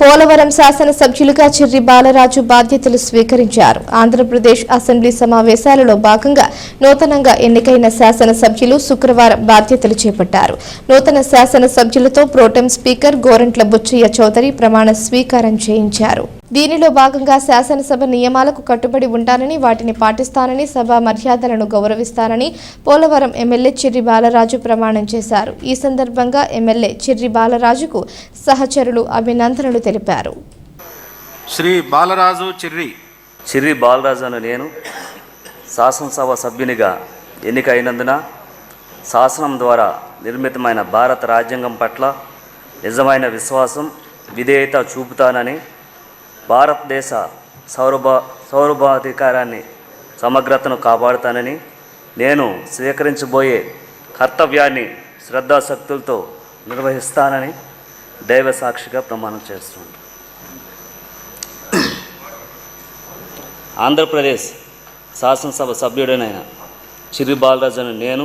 పోలవరం శాసనసభ్యులుగా చిర్రి బాలరాజు బాధ్యతలు స్వీకరించారు. ఆంధ్రప్రదేశ్ అసెంబ్లీ సమావేశాలలో భాగంగా నూతనంగా ఎన్నికైన శాసనసభ్యులు శుక్రవారం బాధ్యతలు చేపట్టారు. నూతన శాసనసభ్యులతో ప్రోటెం స్పీకర్ గోరంట్ల బుచ్చయ్య చౌదరి ప్రమాణ స్వీకారం చేయించారు. దీనిలో భాగంగా శాసనసభ నియమాలకు కట్టుబడి ఉంటానని వాటిని పాటిస్తానని సభా మర్యాదలను గౌరవిస్తానని పోలవరం ఎమ్మెల్యే చిర్రి బాలరాజు ప్రమాణం చేశారు. ఈ సందర్భంగా ఎమ్మెల్యే చిర్రి బాలరాజుకు సహచరులు అభినందనలు తెలిపారు. శ్రీ బాలరాజు చిర్రి. చిర్రి బాలరాజు అను నేను శాసనసభ సభ్యునిగా ఎన్నిక అయినందున శాసనం ద్వారా నిర్మితమైన భారత రాజ్యాంగం పట్ల నిజమైన విశ్వాసం విధేయత చూపుతానని భారతదేశ సౌరభ సౌరభాధికారాన్ని సమగ్రతను కాపాడుతానని నేను స్వీకరించబోయే కర్తవ్యాన్ని శ్రద్ధాశక్తులతో నిర్వహిస్తానని దైవ సాక్షిగా ప్రమాణం చేస్తున్నాను. ఆంధ్రప్రదేశ్ శాసనసభ సభ్యుడనైన చిరు బాలరాజును నేను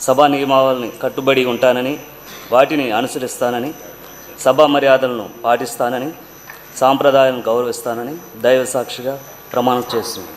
సభా నియమావళిని కట్టుబడి ఉంటానని వాటిని అనుసరిస్తానని సభా మర్యాదలను పాటిస్తానని సాంప్రదాయం గౌరవిస్తానని దైవ సాక్షిగా ప్రమాణం చేస్తుంది